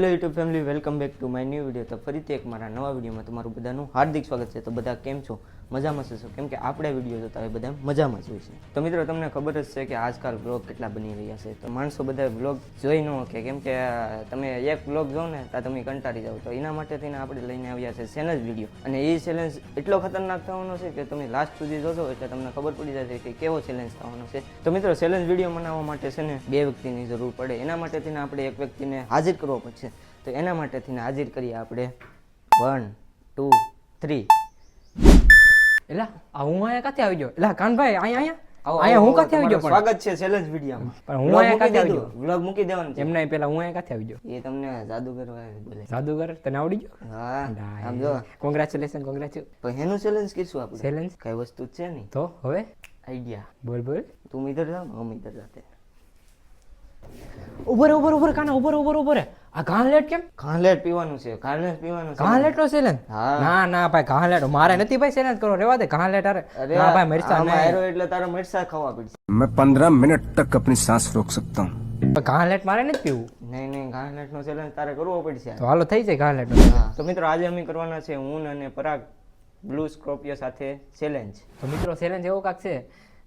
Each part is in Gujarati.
Hello YouTube family welcome back to my new video તો ફરીથી એક મારા નવા વિડીયોમાં તમારું બધાનું હાર્દિક સ્વાગત છે. તો બધા કેમ છો? મજામાં છો? કેમ કે આપણે વીડિયો જોતા હોય બધા મજામાં જ હોય છે. તો મિત્રો, તમને ખબર જ છે કે આજકાલ બ્લોગ કેટલા બની રહ્યા છે. તો માણસો બધા બ્લોગ જોઈ ન શકે. કેમ કે તમે એક બ્લોગ જો ને, ત્યાં તમે કંટાળી જાઓ. તો એના માટે થઈને આપણે લઈને આવ્યા છે ચેલેન્જ વીડિયો અને એ ચેલેન્જ એટલો ખતરનાક થવાનો છે કે તમે લાસ્ટ સુધી જોશો એટલે તમને ખબર પડી જશે કે કેવો ચેલેન્જ થવાનો છે. તો મિત્રો ચેલેન્જ વીડિયો બનાવવા માટે છે ને બે વ્યક્તિની જરૂર પડે. એના માટે થઈને આપણે એક વ્યક્તિને હાજર કરવો પડશે. તો એના માટે થઈને હાજર કરીએ આપણે. વન ટુ થ્રી એલા આ હું અહીંયા ક્યાંથી આવી ગયો? એલા કાનભાઈ અહીંયા અહીંયા? અહીંયા હું ક્યાંથી આવી ગયો પણ? સ્વાગત છે ચેલેન્જ વિડીયોમાં પણ હું અહીંયા મૂકી આવી ગયો વ્લોગ મૂકી દેવાનું છે. એમને પેલા હું અહીંયા ક્યાંથી આવી ગયો? એ તમને જાદુગર બોલે. જાદુગર? તને આવડી ગયો? હા આમ જો. કોંગ્રેચ્યુલેશન કોંગ્રેચ્યુ પણ એનું ચેલેન્જ કીશું આપણે. ચેલેન્જ કઈ વસ્તુ છે નહીં. તો હવે? આઈડિયા બોલ બોલ. તું ઇધર જાઓ ને हम इधर जाते हैं ઉભર ઉભર ઉભર કાના ઉભર ઉભર ઉભર આ ઘાલેટ કેમ ઘાલેટ પીવાનું છે ઘાલેટ પીવાનું છે ઘાલેટ નો ચેલેન્જ હા. ના ના ભાઈ ઘાલેટ મારે નથી ભાઈ ચેલેન્જ કરો રેવા દે ઘાલેટ અરે અરે ના ભાઈ મરચા આમાં નહીં આયરો એટલે તારે મરચા ખાવા પડશે मैं पंद्रह मिनट तक अपनी सांस रोक सकता हूँ ઘાલેટ મારે નથી પીવું નહીં નહીં ઘાલેટ નો ચેલેન્જ તારે કરવો પડશે તો હાલો થઈ જાય ઘાલેટ નો હા તો મિત્રો આજે અમે કરવાના છે હું અને પરાગ બ્લુ સ્કોર્પિયો સાથે ચેલેન્જ તો મિત્રો ચેલેન્જ એવો કાંક છે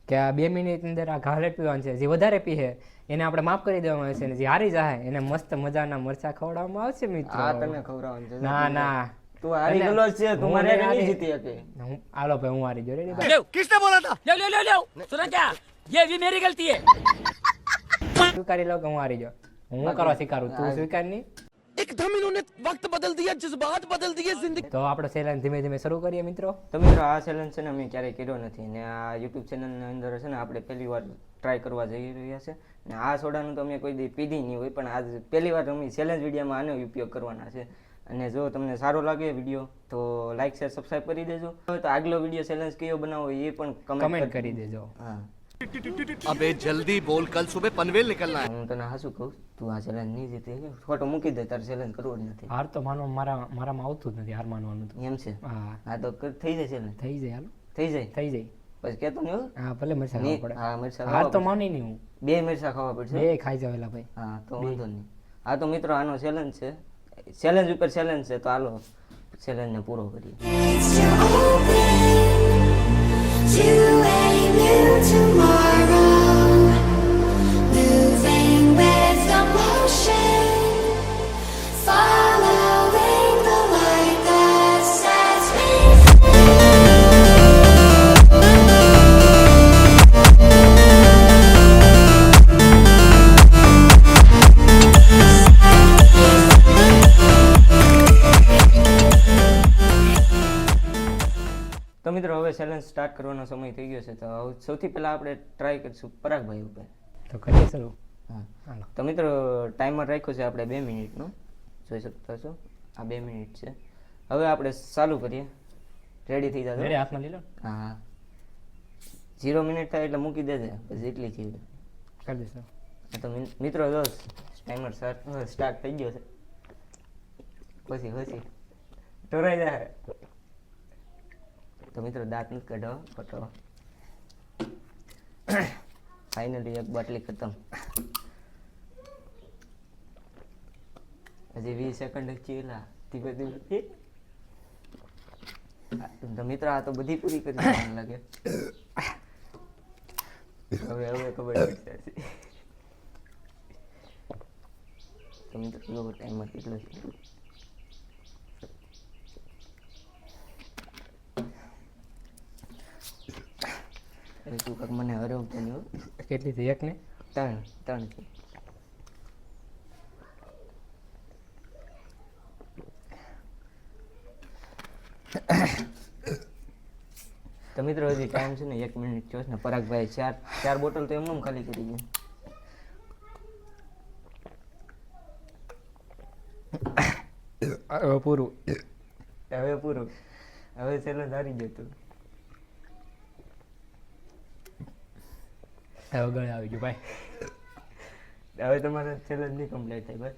કે આ બે મિનિટની અંદર આ ઘાલેટ પીવાનું છે જે વધારે પીએ એને આપણે માફ કરી દેવામાં આવશે અને જે હારી જાય એને મસ્ત મજાના મરચા ખવડાવવામાં આવશે મિત્રો. આ તમે ખવડાવવાનું છે ના ના. તું હારી ગયો છે તું મારે નહીં જીતી શકે. હું આલો ભાઈ હું હારી ગયો. રેડી ભાઈ? કિસને બોલા તા? લે લે લે લે સુનો ક્યા યે વી મેરી ગલતી હે. સ્વીકારી લો કે હું હારી ગયો. હું કરવા સ્વીકારું? તું સ્વીકાર નહીં એકદમ ઇન્હોને વક્ત બદલ દિયા જજ્બાત બદલ દિયે જિંદગી તો આપણો ચેલેન્જ ધીમે ધીમે શરૂ કરીએ મિત્રો. તો મિત્રો આ ચેલેન્જ છે ને અમે ક્યારેય કર્યો નથી ને આ યુટ્યુબ ચેનલની અંદર છે ને આપણે પહેલી વાર ટ્રાય કરવા જઈ રહ્યા છે. ને આ સોડાનું તો અમે કોઈ દી પીધી નહીં હોય પણ આજ પહેલી વાર અમે ચેલેન્જ વિડીયોમાં આનો ઉપયોગ કરવાના છે. અને જો તમને સારો લાગે વીડિયો તો લાઈક શેર સબસ્ક્રાઇબ કરી દેજો. તો આગલો વીડિયો ચેલેન્જ કયો બનાવો એ પણ કમેન્ટ કરી દેજો. હા. અબે જલ્દી બોલ કલ સુબે પનવેલ નીકળના હું તને હાસુ કહું તું આ ચેલેન્જ નહીં જીતે ફોટો મૂકી દે તાર ચેલેન્જ કરવો જ નથી. હાર તો માનો મારા મારામાં આવતું જ નથી હાર માનવાનું તો. એમ છે? હા. આ તો થઈ જાય ચેલેન્જ થઈ જાય હાલો. થઈ જાય? થઈ જાય. પછી કેતો નહીં હા? ભલે મરસા ખાવા પડે. હા મરસા હાર તો માની નહીં હું. બે મરસા ખાવા પડશે? બે ખાઈ જાવ એલા ભાઈ. હા તો વાંધો નહીં. હા તો મિત્રો આનો ચેલેન્જ છે. ચેલેન્જ ઉપર ચેલેન્જ છે તો હાલો ચેલેન્જને પૂરો કરીએ. You ain't new to challenge start કરવાનો સમય થઈ ગયો છે તો સૌથી પહેલા આપણે ટ્રાય કરીશું પરાગભાઈ ઉપર. તો કરીએ શરૂ હા. તો મિત્રો ટાઈમર રાખ્યો છે આપણે બે મિનિટનો. જોઈ શકતા છો? આ બે મિનિટ છે. હવે આપણે ચાલુ કરીએ. રેડી થઈ રેડી હાથમાં લઈ લો. હા ઝીરો મિનિટ થાય એટલે મૂકી દેજે. પછી એટલી થઈ કરી દેશો તો મિત્રો જો ટાઈમર સ્ટાર્ટ થઈ ગયો છે. પછી પછી. ઢોરાઈ જાય તો મિત્રો દાંત નથી કાઢો ખોટો ફાઇનલી એક બાટલી ખતમ. હજી વીસ સેકન્ડ ચીલા ધીમે ધીમે. મિત્રો આ તો બધી પૂરી કરી લાગે. હવે હવે ખબર તો મિત્રો ટાઈમર કેટલો છે. તું કાંઈક મને હરવ નહીં કેટલી થઈ? એક ને ત્રણ ત્રણ થઈ. તો મિત્રો હજી ટાઈમ છે ને એક મિનિટ થયો છે ને પરાગભાઈ ચાર ચાર બોટલ તો એમનેમ ખાલી કરી ગયા હવે પૂરું. હવે પૂરું. હવે છેલ્લે ધારી જતું હવે ગણ આવી ગયું, ભાઈ. હવે તમારે છેલ્લે નહીં કમ્પ્લીટ થાય, ભાઈ.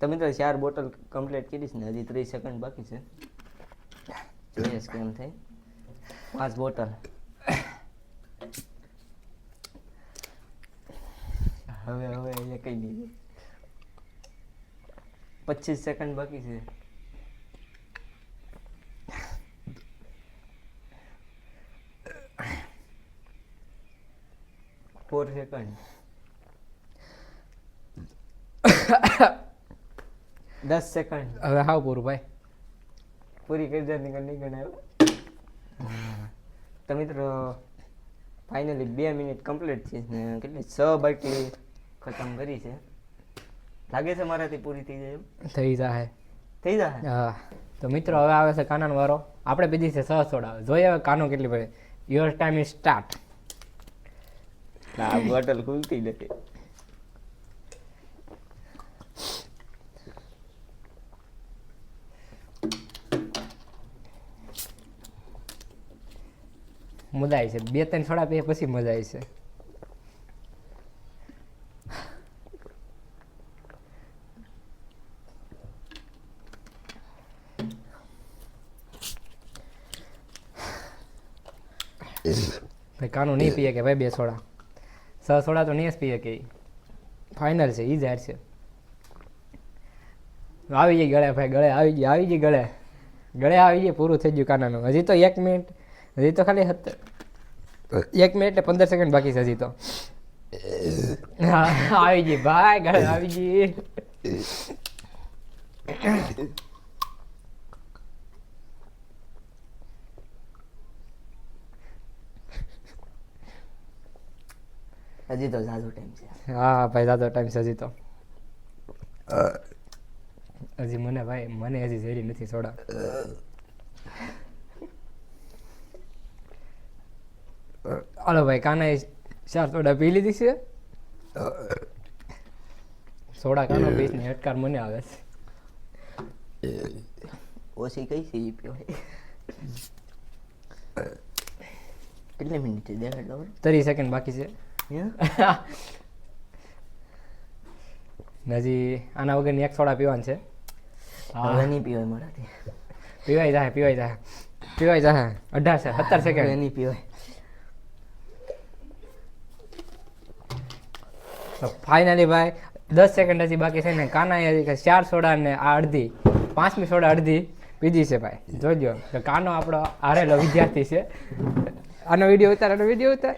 તો ચાર બોટલ કમ્પ્લીટ કરીશ ને, હજી ત્રીસ સેકન્ડ બાકી છે. જોઈએ કેમ થાય? પાંચ બોટલ હવે હવે, એ કઈ નહીં. પચીસ સેકન્ડ બાકી છે. ફોર સેકન્ડ દસ સેકન્ડ હવે હાવ પૂરું ભાઈ. પૂરી કરી દે નીકળ નહીં ગણાય તો મિત્રો ફાઇનલી બે મિનિટ કમ્પ્લીટ છે ને કેટલી છ બાકી ખતમ કરી છે. લાગે છે મારાથી પૂરી થઈ જાય એમ? થઈ જાય થઈ જાય હા. તો મિત્રો હવે આવે છે કાનાનો વારો. આપણે પીધી છે સહ સોડા જોઈએ હવે કાનો કેટલી પડે. યોર ટાઈમ ઇઝ સ્ટાર્ટ આ બોટલ ખુલતી નથી. મજા આવી છે. બે ત્રણ સોડા પીએ પછી મજા આવી છે. ભાઈ કાનો નહીં પીએ કે ભાઈ બે સોડા સ સોડા તો નહીં જ પીએ ફાઇનલ છે ઈઝાર છે આવી ગઈ ગળે ભાઈ, ગળે આવી ગઈ આવી ગઈ ગળે. ગળે આવી ગઈ, પૂરું થઈ ગયું કાનાનું. હજી તો એક મિનિટ, હજી તો ખાલી હતો એક મિનિટ ને પંદર સેકન્ડ બાકી છે, હજી તો. આવી ગઈ ભાઈ, ગળે આવી ગઈ. હજી તો ઝાઝો ટાઈમ છે. હા ભાઈ ઝાઝો ટાઈમ છે હજી તો. હજી મને ભાઈ મને હજી ઝેરી નથી સોડા. હાલો ભાઈ કાના ચાર સોડા પી લીધી છે? સોડા કાનો પીસ ને હટકાર મને આવે છે. ઓછી કઈ છે ઈ પીવાય? કેટલી મિનિટ છે? દેખાડ ત્રીસ સેકન્ડ બાકી છે. હજી આના વગરની એક સોડા પીવાની છે. હવે નહીં પીવાય મારાથી. પીવાય જાય પીવાય જાય પીવાય જાય અઢાર છે સત્તર સેકન્ડ નહીં પીવાય. તો ફાઇનલી ભાઈ દસ સેકન્ડ હજી બાકી છે ને કાના ચાર સોડા ને આ અડધી પાંચમી સોડા અડધી પીધી છે ભાઈ. જોજો કાનો આપણો હારેલો વિદ્યાર્થી છે. આનો વીડિયો ઉતાર આનો વીડિયો ઉતાર.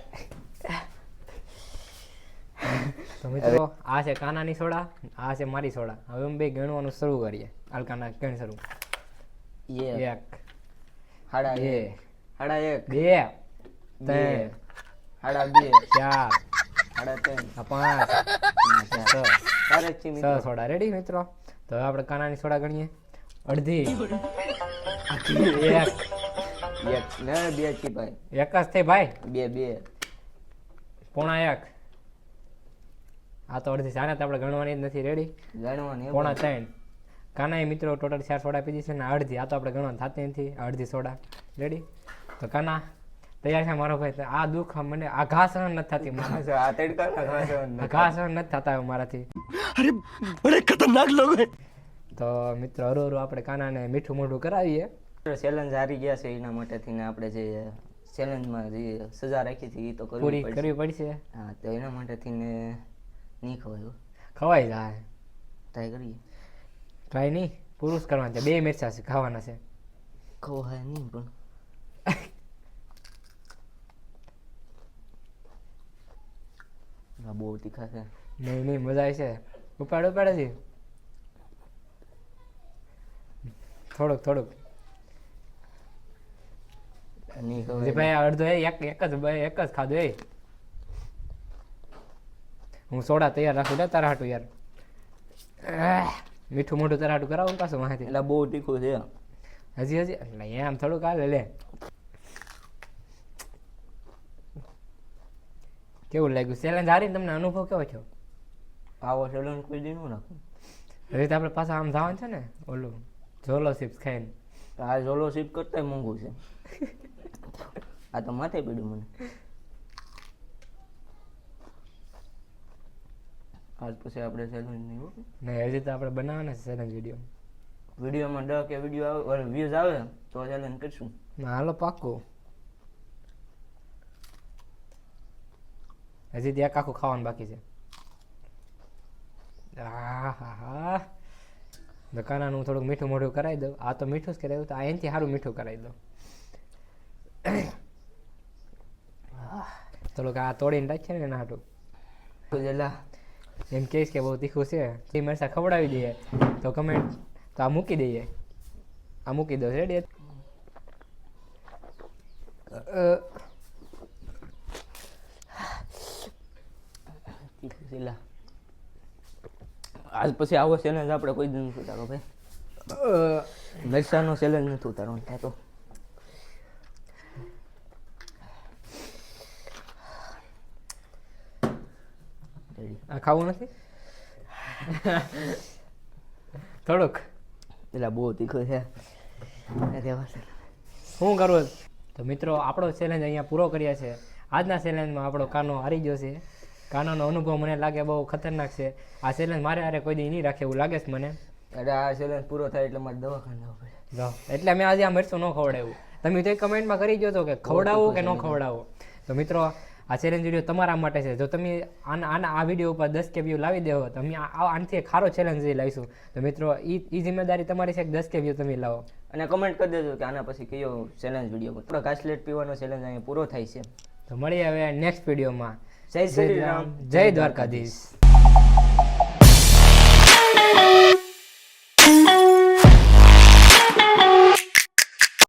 તો મિત્રો આ છે કાનાની સોડા આ છે મારી સોડા. હવે અમે બે ગણવાનું શરૂ કરીએ. અલકાના કાના ગણ શરૂ. યે એક. હાડા બે. હાડા એક. બે. ત્રણ. હાડા બે. ચાર. હાડા ત્રણ. પાંચ. છ. છ મિત્રો. સોડા. રેડી મિત્રો? તો હવે આપણે કાનાની સોડા ગણીએ. અડધી. એક. એક. ને બેથી ભાઈ. એક જ થઈ ભાઈ? બે બે. પોણા એક. આ તો અડધી તો આપણે ગણવાની જ નથી રેડી ગણવાની પોણા ત્રણ. કાનાએ મિત્રો ટોટલ ચાર સોડા પીધી છે ને અડધી. આ તો આપણે ગણવાની થતી નથી અડધી સોડા. રેડી તો કાના તૈયાર છે મારો ભાઈ. આ દુઃખ મને આ ઘા સહન નથી થતી મારા જો આ તડકા ના ખાશો ને. આ ઘા સહન નથી થતા મારાથી. તો મિત્રો હરો હરો આપણે કાનાને મીઠું મોઢું કરાવીએ. ચેલેન્જ હારી ગયા છે એના માટેથી ને આપણે જે ચેલેન્જમાં જે સજા રાખી હતી એ તો કરવી પડશે. કરવી પડશે. હા તો એના માટેથી ને નહીં ખવાય ખવાઈ જાય ટ્રાય કરીએ. ટ્રાય નહીં પુરુષ કરવાના છે બે મિરચા છે ખાવાના છે. ખવાય નહીં પણ. બહુ તીખા છે. નહીં નહીં મજા આવી છે. ઉપાડ ઉપાડે છે થોડુંક થોડુંક. નહીં ભાઈ અડધો એક એક જ ભાઈ એક જ ખાધું એ. હું સોડા તૈયાર રાખું લે તારા હાટું યાર. મીઠું મોઢું તારા હાટું કરાવું પાછું માહિતી. એટલે બહુ તીખું છે. હજી હજી. એટલે આમ થોડુંક હાલે લે. કેવું લાગ્યું? ચેલેન્જ હારીને તમને અનુભવ કેવો થયો? આવો ચેલેન્જ કોઈ દી ન. રાખું હવે તો આપણે પાછા આમ જવાનું છે ને ઓલું ઝોલો ચિપ્સ ખાઈને. આ ઝોલો શીપ કરતા મોંઘું છે. આ તો માથે પડ્યું મને. આજ પછી આપણે ચેલેન્જ નહીં હો. ને હજી તો આપણે બનાવવાના છે ચેલેન્જ વીડિયો વિડીયોમાં ડ કે વીડિયો આવે વ્યૂઝ આવે તો ચેલેન્જ કરશું. હાલો પાક્કું. હજી ત્યાં કાકું ખાવાનું બાકી છે. આહાહા. તો કાનાનું થોડુંક મીઠું મોઢું કરાવી દઉં. આ તો મીઠું જ કરાવ્યું તો આ એનાથી સારું મીઠું કરાવી દઉં. થોડુંક આ તોડીને રાખીએ ને એના હાટું. જેલા. એમ કહીશ કે બહુ તીખું છે. તે મરસા ખવડાવી દઈએ. તો કમેન્ટ તો આ મૂકી દઈએ. આ મૂકી દો રેડી આજ પછી આવો ચેલેન્જ આપણે કોઈ દિન નથી ઉતારો ભાઈ. મરસાનો ચેલેન્જ નથી ઉતારવાનો થતો આ ખાવું નથી? થોડુંક. પેલા બહુ તીખું છે. શું કરવું? તો મિત્રો આપણો ચેલેન્જ અહીંયા પૂરો કર્યા છે. આજના ચેલેન્જમાં આપણો કાનો હારી ગયો છે. કાનોનો અનુભવ મને લાગે બહુ ખતરનાક છે. આ ચેલેન્જ મારે હારે કોઈ દી નહીં રાખે એવું લાગે છે મને. એટલે આ ચેલેન્જ પૂરો થાય એટલે મારે દવાખાને જવું પડે. એટલે મેં આજે આ મરચું ન ખવડાવ્યું. તમે તો કમેન્ટમાં કરી ગયો તો કે ખવડાવવું કે ન ખવડાવો? તો મિત્રો આ ચેલેન્જ વીડિયો તમારા માટે છે. જો તમે આના આના આ વીડિયો ઉપર દસ કે વ્યૂ લાવી દેવો તો અમે આનાથી એક સારો ચેલેન્જ લાવીશું. તો મિત્રો એ એ જિમ્મેદારી તમારી છે કે દસ કે વ્યૂ તમે લાવો? અને કમેન્ટ કરી દેજો કે આના પછી કયો ચેલેન્જ વીડિયો થોડો ઘાસલેટ પીવાનો ચેલેન્જ અહીંયા પૂરો થાય છે. તો મળીએ હવે નેક્સ્ટ વિડીયોમાં જય શ્રી રામ. જય દ્વારકાધીશ.